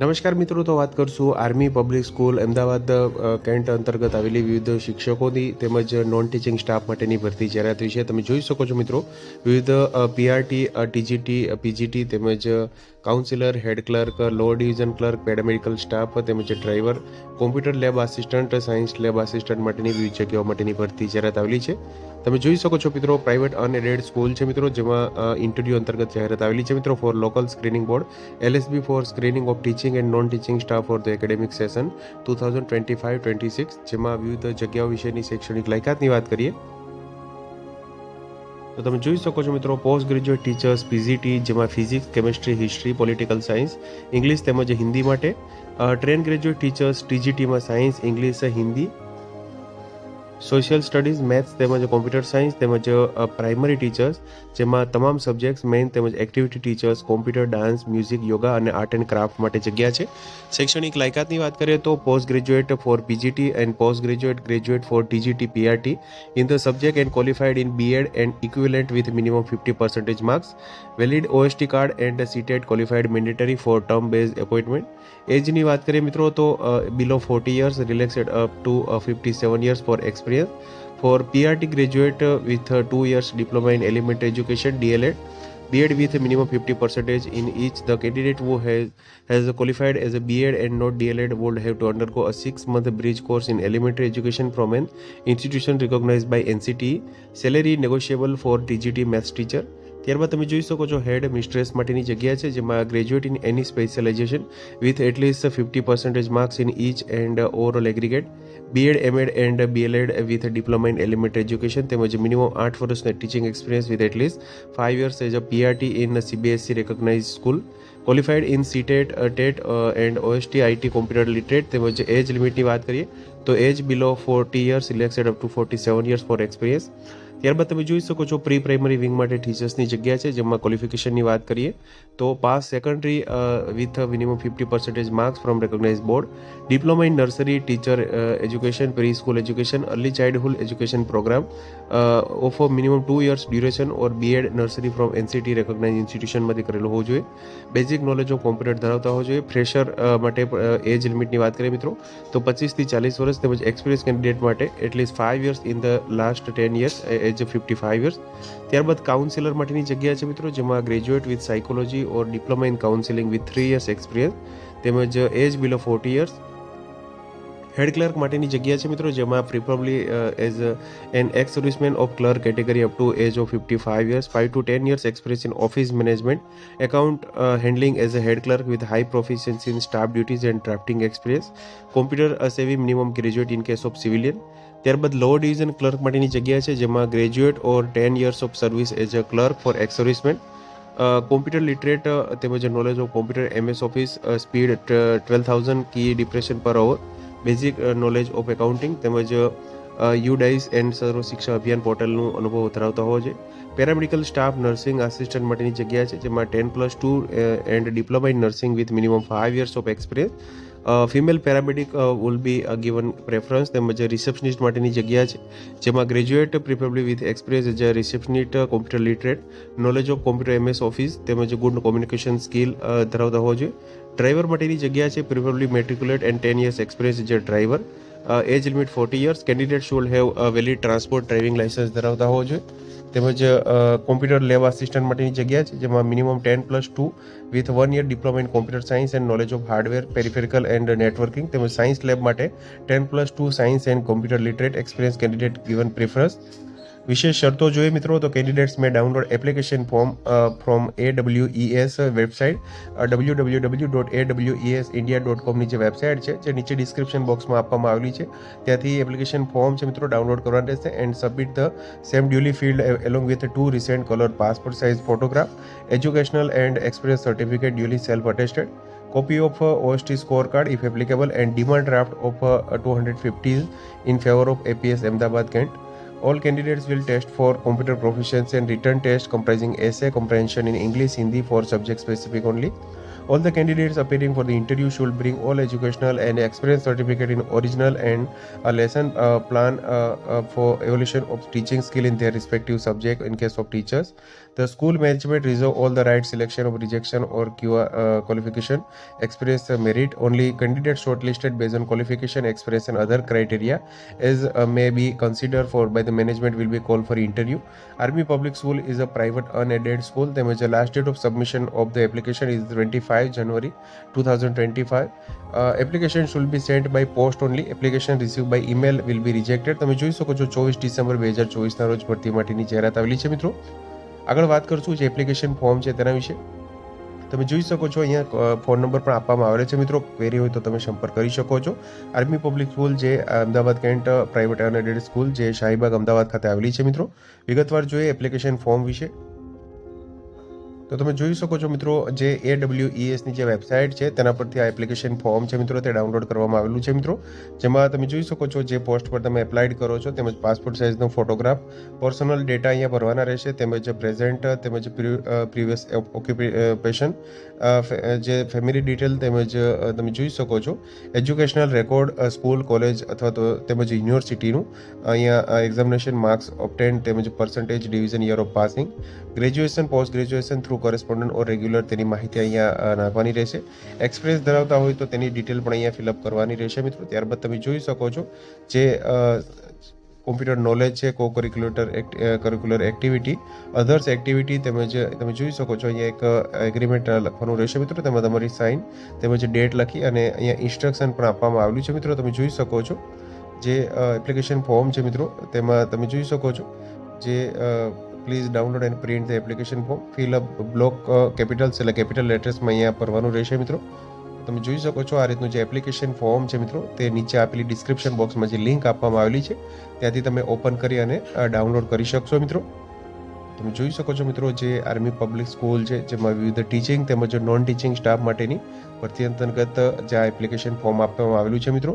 નમસ્કાર મિત્રો તો વાત કરશું army public school Ahmedabad cantt અંતર્ગત આવેલી વિવિધ શિક્ષકોની તેમજ નોન ટીચિંગ સ્ટાફ માટેની ભરતી જાહેરાત વિશે તમે જોઈ શકો છો મિત્રો વિવિધ પીઆરટી ટીજીટી પીજીટી તેમજ કાઉન્સિલર હેડ ક્લર્ક લો ડિવિઝન ક્લર્ક પેરામેડિકલ સ્ટાફ તેમજ driver computer lab assistant science lab assistant માટેની વિવિધ જગ્યાઓ માટેની ભરતી જાહેરાત આવેલી છે તમે જોઈ શકો છો મિત્રો પ્રાઇવેટ અનએડેડ સ્કૂલ છે મિત્રો જેમાં ઇન્ટરવ્યૂ અંતર્ગત જાહેરાત આવેલી છે મિત્રો for local screening board LSB for screening of teaching and non teaching staff for the academic session two thousand twenty five twenty six જેમાં વિવિધ જગ્યાઓ વિશેની શૈક્ષણિક લાયકાતની વાત કરીએ તો તમે જોઈ શકો છો મિત્રો પોસ્ટ ગ્રેજ્યુએટ ટીચર્સ પીજીટી જેમાં physics chemistry history political science English તેમજ હિન્દી માટે ટ્રેન ગ્રેજ્યુએટ ટીચર્સ ટીજીટીમાં science English Hindi social studies maths તેમજ કોમ્પ્યુટર સાયન્સ તેમજ પ્રાઇમરી ટીચર્સ જેમાં તમામ સબ્જેક્ટ્સ મેઇન તેમજ activity teachers computer dance music yoga અને આર્ટ એન્ડ ક્રાફ્ટ માટે જગ્યા છે શૈક્ષણિક લાયકાતની વાત કરીએ તો post graduate for PGT and post graduate graduate for TGT PRT in the subject and qualified in BEd and equivalent with minimum fifty percentage marks valid OST card and CTET qualified mandatory for term base appointment એજની વાત કરીએ મિત્રો તો below forty years relaxed up to fifty seven years for ex experience for PRT graduate with two years diploma in elementary education DLED BEd with a minimum 50% in each the candidate who has has qualified as a BEd and not DLED would have to undergo a 6 month bridge course in elementary education from an institution recognized by NCTE salary negotiable for TGT maths teacher ત્યારબાદ તમે જોઈ શકો છો હેડ મિસ્ટ્રેસ માટેની જગ્યા છે જેમાં graduate in any specialization with at least fifty percentage marks in each and overall aggregate BEd MEd and BElEd with diploma in element education તેમજ મિનિમમ આઠ વર્ષના teaching experience with at least five years as a PRT in CBSE recognise school qualified in CTET TET and OST IT computer literate તેમજ age લિમિટની વાત કરીએ તો age below forty years elected up to forty seven years four experience ત્યારબાદ તમે જોઈ શકો છો પ્રી પ્રાઇમરી વિંગ માટે ટીચર્સની જગ્યા છે જેમાં ક્વોલિફિકેશનની વાત કરીએ તો pass secondary with a minimum 50% marks from recognised board diploma in nursery teacher education pre school education early childhood education programme of a minimum 2 years duration or BEd nursery from NCT recognise institution માંથી કરેલું હોવું જોઈએ basic knowledge of computer ધરાવતો હોવો જોઈએ fresher માટે એજ લિમિટની વાત કરીએ મિત્રો તો 25 થી 40 વર્ષ તેજ એક્સપિરિયન્સ કેન્ડિડેટ માટે at least 5 years in the last 10 years age fifty five years ત્યારબાદ કાઉન્સિલર માટેની જગ્યા છે મિત્રો જેમાં graduate with psychology or diploma in counselling with three years experience તેમજ age below forty years head clerk માટેની જગ્યા છે મિત્રો જેમાં preferably as an ex serviceman of clerk category up to age of fifty five years five to ten years experience in office management account handling as a head clerk with high proficiency in staff duties and drafting experience computer savvy minimum graduate in case of civilian ત્યારબાદ લો division clerk માટેની જગ્યા છે જેમાં graduate or ten years of service as a clerk for ex serviceman computer literate તેમજ knowledge of computer MS office speed twelve thousand key depression per hour basic knowledge of accounting તેમજ U DISE and Sarva શિક્ષા અભિયાન પોર્ટલનું અનુભવ ધરાવતા હોવો જોઈએ paramedical staff nursing assistant માટેની જગ્યા છે જેમાં ten plus two and diploma in nursing with minimum five years of experience female paramedic will be given preference તેમજ રિસેપ્શનિસ્ટ માટેની જગ્યા છે જેમાં graduate preferably with experience as receptionist computer literate knowledge of computer MS office તેમજ good communication skill ધરાવતા હોવા જોઈએ driver માટેની જગ્યા છે preferably matriculate and ten years experience as driver age limit forty years candidate should have valid transport driving licence ધરાવતા હોવો જોઈએ તેમજ કોમ્પ્યુટર લેબ આસિસ્ટન્ટ માટેની જગ્યા છે જેમાં minimum ten plus two with one year diploma in computer science and knowledge of hardware peripheral and networking તેમજ science lab માટે ten plus two science and computer literate experience candidate given preference વિશેષ શરતો જોઈએ મિત્રો તો candidates may download application form from A W S website W W W dot A W S India dot કોમની જે website છે જે નીચે ડિસ્ક્રિપ્શન બોક્સમાં આપવામાં આવેલી છે ત્યાંથી એપ્લિકેશન ફોર્મ છે મિત્રો ડાઉનલોડ કરવાનું રહેશે and submit the same duly filled along with two recent colour passport size photograph educational and experience certificate duly self attested of of score card if applicable and demand draft of two uh, 250 in favour of APS Ahmedabad Cantt All candidates will test for computer proficiency and written test comprising essay comprehension in English, Hindi for subject specific only. All the candidates appearing for the interview should bring all educational and experience certificate in original and a lesson uh, plan uh, uh, for evolution of teaching skill in their respective subject in case of teachers. The school management reserve all the right selection of rejection or uh, qualification, express merit. Only candidates shortlisted based on qualification, express and other criteria as uh, may be considered for by the management will be called for interview. Army Public School is a private unaided school. Damage the last date of submission of the application is 25 January 2025. Uh, application should be sent by post only. Application received by email will be rejected. તમે જોઈ શકો છો ચોવીસ December બે હજાર ચોવીસના રોજ ભરતી માટેની જાહેરાત આવેલી છે મિત્રો આગળ વાત કરશું જે એપ્લિકેશન ફોર્મ છે તેના વિશે તમે જોઈ શકો છો અહીંયા ફોન નંબર પણ આપવામાં આવેલો છે મિત્રો ક્વેરી હોય તો તમે સંપર્ક કરી શકો છો આર્મી પબ્લિક સ્કૂલ જે Ahmedabad Cantt private unaided school જે શાહીબાગ અમદાવાદ ખાતે આવેલી છે મિત્રો વિગતવાર જોઈએ એપ્લિકેશન ફોર્મ વિશે તો તમે જોઈ શકો છો મિત્રો જે એ ડબલ્યુ e ની જે વેબસાઇટ છે તેના પરથી આ એપ્લિકેશન ફોર્મ છે મિત્રો તે ડાઉનલોડ કરવામાં આવેલું છે મિત્રો જેમાં તમે જોઈ શકો છો જે પોસ્ટ પર તમે એપ્લાઇડ કરો છો તેમજ પાસપોર્ટ સાઇઝનો ફોટોગ્રાફ પર્સનલ ડેટા અહીંયા ભરવાના રહેશે તેમજ પ્રેઝન્ટ તેમજ પ્રીવિયસ ઓક્યુપેશન જે ફેમિલી ડિટેલ તેમજ તમે જોઈ શકો છો એજ્યુકેશનલ રેકોર્ડ સ્કૂલ કોલેજ અથવા તો તેમજ યુનિવર્સિટીનું અહીંયા એક્ઝામિનેશન માર્ક્સ ઓપ્ટેન તેમજ percentage division year of passing graduation post graduation through through correspondent or regular તેની માહિતી અહીંયા નાખવાની રહેશે એક્સપ્રેસ ધરાવતા હોય તો તેની ડિટેલ પણ અહીંયા ફિલઅપ કરવાની રહેશે મિત્રો ત્યારબાદ તમે જોઈ શકો છો જે કોમ્પ્યુટર નોલેજ છે co curricular curricular activity others activity તેમજ તમે જોઈ શકો છો અહીંયા એક એગ્રીમેન્ટ લખવાનું રહેશે મિત્રો તેમાં તમારી સાઇન તેમજ ડેટ લખી અને અહીંયા ઇન્સ્ટ્રક્શન પણ આપવામાં આવેલું છે મિત્રો તમે જોઈ શકો છો જે એપ્લિકેશન ફોર્મ છે મિત્રો તેમાં તમે જોઈ શકો છો જે please download and print the application form fill up block capitals એટલે કેપિટલ લેટર્સમાં અહીંયા ભરવાનું રહેશે મિત્રો તમે જોઈ શકો છો આ રીતનું જે એપ્લિકેશન ફોર્મ છે મિત્રો તે નીચે આપેલી ડિસ્ક્રિપ્શન બોક્સમાં જે લિંક આપવામાં આવેલી છે ત્યાંથી તમે ઓપન કરી અને ડાઉનલોડ કરી શકશો મિત્રો તમે જોઈ શકો છો મિત્રો જે આર્મી પબ્લિક સ્કૂલ છે જેમાં વિવિધ ટીચિંગ તેમજ નોન ટીચિંગ સ્ટાફ માટેની ભરતી અંતર્ગત જે આ એપ્લિકેશન ફોર્મ આપવામાં આવેલું છે મિત્રો